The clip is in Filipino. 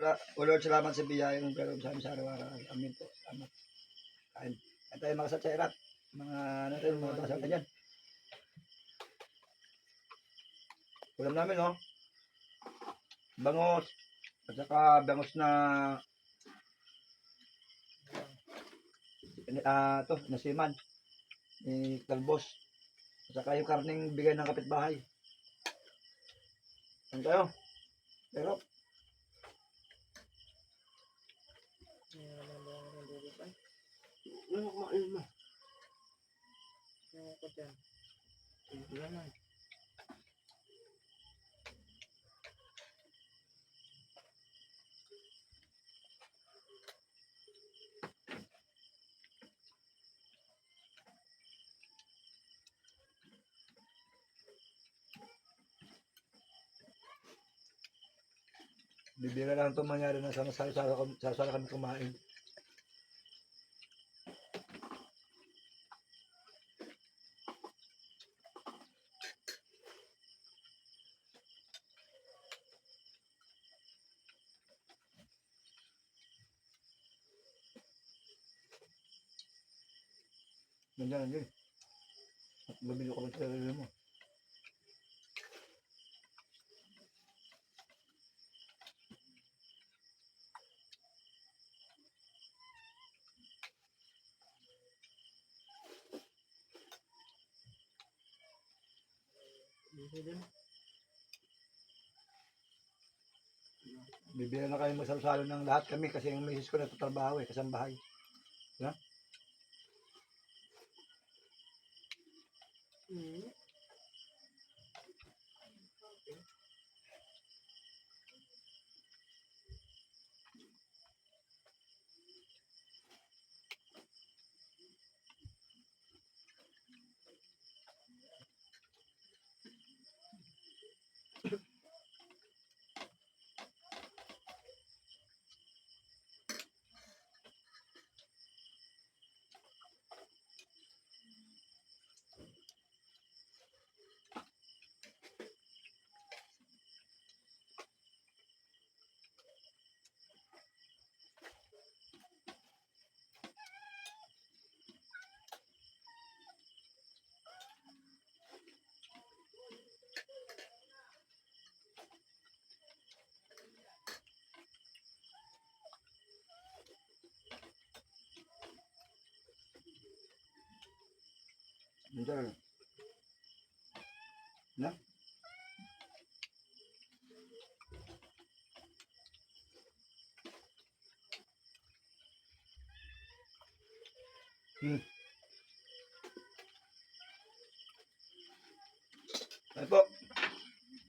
O Lord, salamat sa biyaya ng gano'n sa amin sa araw-araw. Amin po. Salamat. Kain. Kain tayo mga satsairat. Mga ano tayo, mga basa ka dyan. Ulam namin, no? Bangos. At saka bangos na ah to, nasiman. Ni Talbos. At saka yung karning bigay ng kapitbahay. Ano tayo? Pero, ano kumain mo? Ewan ko dyan. Wala na. Bibira lang ito mangyari na sasala kami kumain. Nandiyan, nandiyan. Mabili ko ng sarili mo. Bibili na kayo masalsalo ng lahat kami kasi yung misis ko natatrabaho eh, kasambahay. Hmm. Nandiyan. Na? Hmm. Ay po.